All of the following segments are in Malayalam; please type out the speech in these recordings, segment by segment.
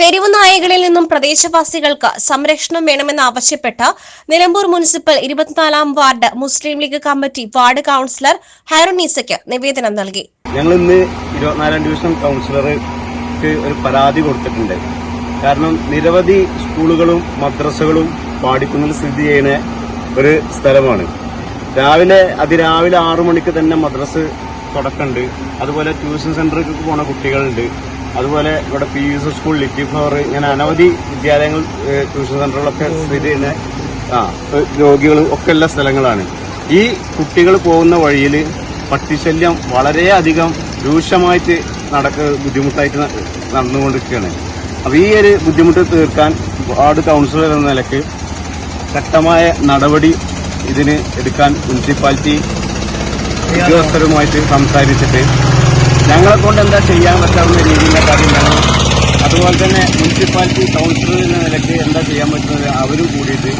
കുട്ടികളിൽ നിന്നും പ്രദേശവാസികൾക്ക് സംരക്ഷണം വേണമെന്നാവശ്യപ്പെട്ട് നിലമ്പൂർ മുനിസിപ്പൽ ഇരുപത്തിനാലാം ward Muslim League committee ward councillor ഹൈറുനീസയ്ക്ക് നിവേദനം നൽകി. ഞങ്ങൾ ഇന്ന് ഇരുപത്തിനാലാം ഡിവിഷൻ കൗൺസിലർക്ക് ഒരു പരാതി കൊടുത്തിട്ടുണ്ട്. കാരണം നിരവധി സ്കൂളുകളും മദ്രസകളും പാടിക്കുന്നിൽ സ്ഥിതി ചെയ്യുന്ന ഒരു സ്ഥലമാണ്. രാവിലെ അതിരാവിലെ ആറു മണിക്ക് തന്നെ മദ്രസ് തുടക്കമുണ്ട് അതുപോലെ ട്യൂഷൻ സെന്ററിലേക്ക് പോണ കുട്ടികളുണ്ട്. അതുപോലെ ഇവിടെ P U S school little flower ഇങ്ങനെ അനവധി വിദ്യാലയങ്ങൾ ട്യൂഷൻ സെന്ററുകളൊക്കെ സ്ഥിതി ചെയ്യുന്ന ആ രോഗികൾ ഒക്കെ ഉള്ള സ്ഥലങ്ങളാണ്. ഈ കുട്ടികൾ പോകുന്ന വഴിയിൽ പട്ടിശല്യം വളരെയധികം രൂക്ഷമായിട്ട് നടക്ക ബുദ്ധിമുട്ടായിട്ട് നടന്നുകൊണ്ടിരിക്കുകയാണ്. അപ്പോൾ ഈ ഒരു ബുദ്ധിമുട്ട് തീർക്കാൻ വാർഡ് കൗൺസിലർ എന്ന നിലയ്ക്ക് ശക്തമായ നടപടി ഇതിന് എടുക്കാൻ മുനിസിപ്പാലിറ്റി ഉദ്യോഗസ്ഥരുമായിട്ട് സംസാരിച്ചിട്ട് ഞങ്ങളെ കൊണ്ട് എന്താ ചെയ്യാൻ പറ്റാവുന്ന രീതിയിൽ ഞങ്ങൾ അതുപോലെ തന്നെ മുനിസിപ്പാലിറ്റി കൗൺസിലർ എന്ന നിലയ്ക്ക് എന്താ ചെയ്യാൻ പറ്റുന്നത് അവരും കൂടിയിട്ട്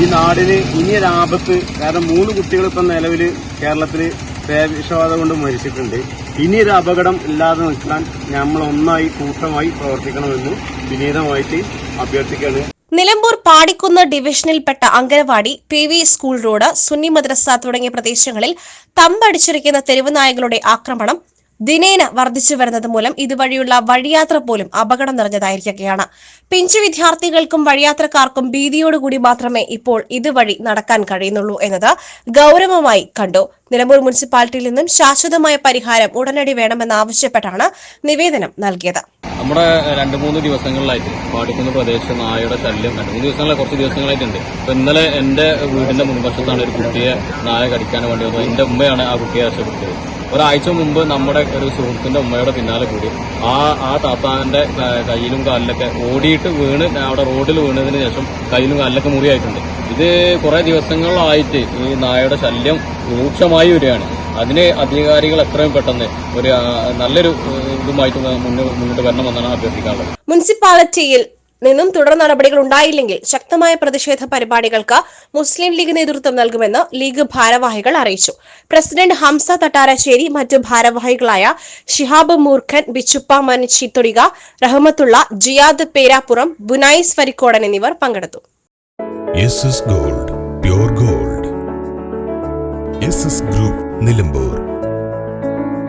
ഈ നാടിന് ഇനിയൊരു ആപത്ത് കാരണം മൂന്ന് കുട്ടികൾ ഇപ്പം നിലവിൽ കേരളത്തിൽ പേവിഷബാധ കൊണ്ട് മരിച്ചിട്ടുണ്ട്. ഇനിയൊരു അപകടം ഇല്ലാതെ നിൽക്കാൻ നമ്മൾ ഒന്നായി കൂട്ടമായി പ്രവർത്തിക്കണമെന്ന് വിനീതമായിട്ട് അഭ്യർത്ഥിക്കുകയാണ്. Nilambur Padikkunnu ഡിവിഷനിൽപ്പെട്ട anganwadi P V school road Sunni മദ്രസ തുടങ്ങിയ പ്രദേശങ്ങളിൽ തമ്പടിച്ചിരിക്കുന്ന തെരുവുനായകളുടെ ആക്രമണം ദിനേന വർദ്ധിച്ചു വരുന്നത് മൂലം ഇതുവഴിയുള്ള വഴിയാത്ര പോലും അപകടം നിറഞ്ഞതായിരിക്കുകയാണ്. പിഞ്ച് വിദ്യാർത്ഥികൾക്കും വഴിയാത്രക്കാർക്കും ഭീതിയോടുകൂടി മാത്രമേ ഇപ്പോൾ ഇതുവഴി നടക്കാൻ കഴിയുന്നുള്ളൂ എന്നത് ഗൗരവമായി കണ്ടു. നിലമ്പൂർ മുനിസിപ്പാലിറ്റിയിൽ നിന്നും ശാശ്വതമായ പരിഹാരം ഉടനടി വേണമെന്നാവശ്യപ്പെട്ടാണ് നിവേദനം നൽകിയത്. നമ്മുടെ രണ്ട് മൂന്ന് ദിവസങ്ങളിലായിട്ട് പാടിക്കുന്ന പ്രദേശം നായയുടെ ശല്യം രണ്ട് മൂന്ന് ദിവസങ്ങളെ കുറച്ച് ദിവസങ്ങളായിട്ടുണ്ട്. അപ്പൊ ഇന്നലെ എന്റെ വീടിന്റെ മുൻവശത്താണ് ഒരു കുട്ടിയെ നായ കടിക്കാൻ വേണ്ടി വന്നത്. എന്റെ ഉമ്മയാണ് ആ കുട്ടിയെ രക്ഷപ്പെടുത്തിയത് ഒരാഴ്ച മുമ്പ് നമ്മുടെ ഒരു സുഹൃത്തിന്റെ ഉമ്മയുടെ പിന്നാലെ കൂടി ആ ആ താത്താന്റെ കയ്യിലും കാലിലൊക്കെ ഓടിയിട്ട് വീണ് അവിടെ റോഡിൽ വീണതിന് ശേഷം കയ്യിലും കാലിലൊക്കെ മുറിയായിട്ടുണ്ട്. ഇത് കുറെ ദിവസങ്ങളായിട്ട് ഈ നായയുടെ ശല്യം രൂക്ഷമായി വരികയാണ്. അതിന് അധികാരികൾ എത്രയും പെട്ടെന്ന് ഒരു നല്ലൊരു ഇതുമായിട്ട് മുന്നോ- മുന്നോട്ട് വരണമെന്നാണ് അഭ്യർത്ഥിക്കാനുള്ളത്. മുനിസിപ്പാലിറ്റിയിൽ നിന്നും തുടർ നടപടികൾ ഉണ്ടായില്ലെങ്കിൽ ശക്തമായ പ്രതിഷേധ പരിപാടികൾക്ക് മുസ്ലിം ലീഗ് നേതൃത്വം നൽകുമെന്ന് ലീഗ് ഭാരവാഹികൾ അറിയിച്ചു. പ്രസിഡന്റ് ഹംസ തട്ടാരശ്ശേരി മറ്റ് ഭാരവാഹികളായ ഷിഹാബ് മൂർഖൻ ബിച്ചുപ്പ മനിച്ചി തൊടിക റഹ്മത്തുള്ള ജിയാദ് പേരാപ്പുറം ബുനായിസ് ഫരിക്കോടൻ എന്നിവർ പങ്കെടുത്തു. Gold gold. ഗ്രൂപ്പ് നിലമ്പൂർ.